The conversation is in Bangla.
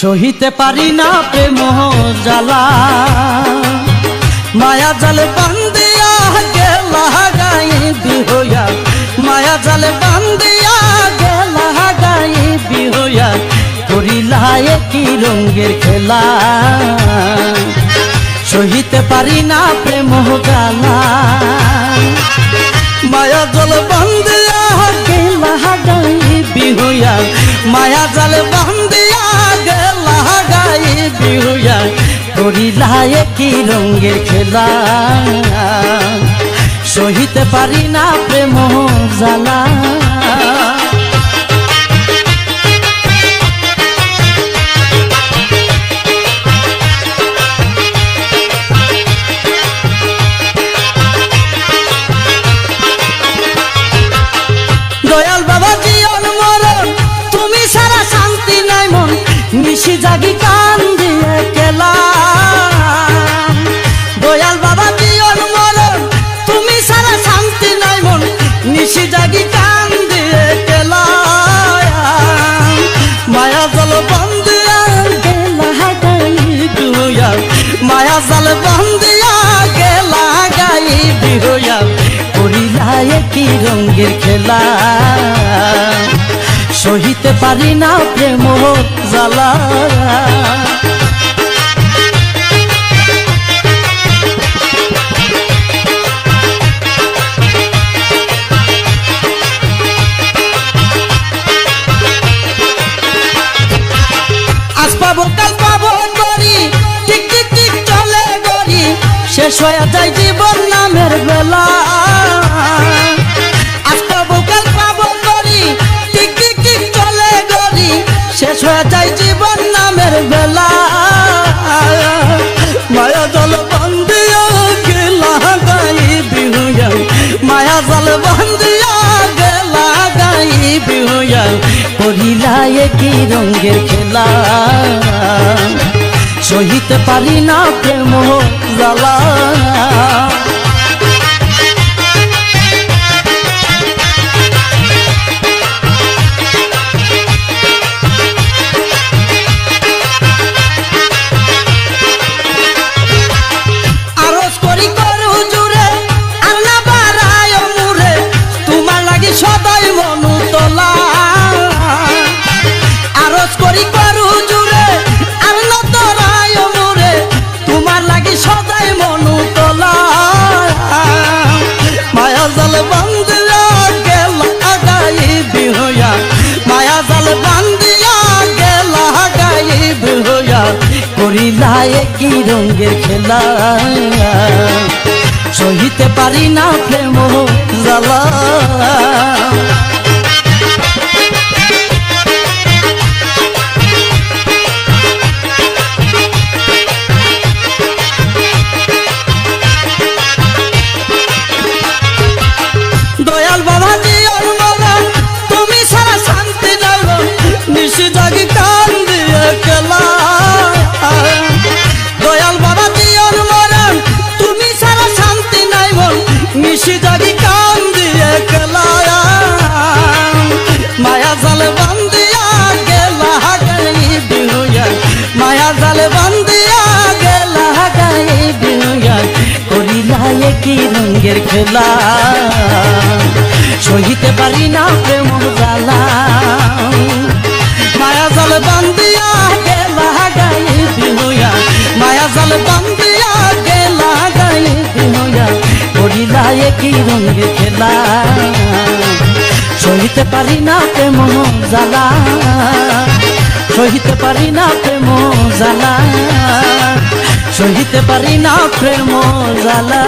সহিতে পারি না প্রেম জ্বালা। মায়া জালে বান্দিয়া গেলা গাই বিহইয়া মায়া জালে বান্দিয়া গেলা গাই বিহইয়া করিলা কি রঙ্গের খেলা। সহিতে পারি না প্রেম গালা কি রঙ্গের খেলা? সহিতে পারি না প্রেম জ্বালা। নিশি জাগি কান দিয়ে কি রঙ্গের খেলা? সহিতে পারি না প্রেম জ্বালা। শেষ হয়ে যায় জীবন নামের বেলা। শেষ হয়ে যায় জীবন নামের বেলা। মায়া জল বন্দিয়া গেলা গাই বিহুয়া মায়া জল বন্দিয়া গেলা গাই বিহুয়া করিলায় কি রঙ্গের খেলা। সহিতে পারি না প্রেম জ্বালা। কি রঙ্গের খেলা। সহিতে পারি না প্রেম জ্বালা। জাগি কান দিয়ে কেলা মায়া জাল বান্দিয়া গেলা গাই বিনুয়া, মায়া জাল বান্দিয়া গেলা গাই বিনুয়া, করিলা রঙের খেলা। সহিতে পারি না প্রেম কি রঙ্গের খেলা? সহিতে পারি না প্রেম জ্বালা। সহিতে পারি না প্রেম জ্বালা। সহিতে পারি না প্রেম জ্বালা।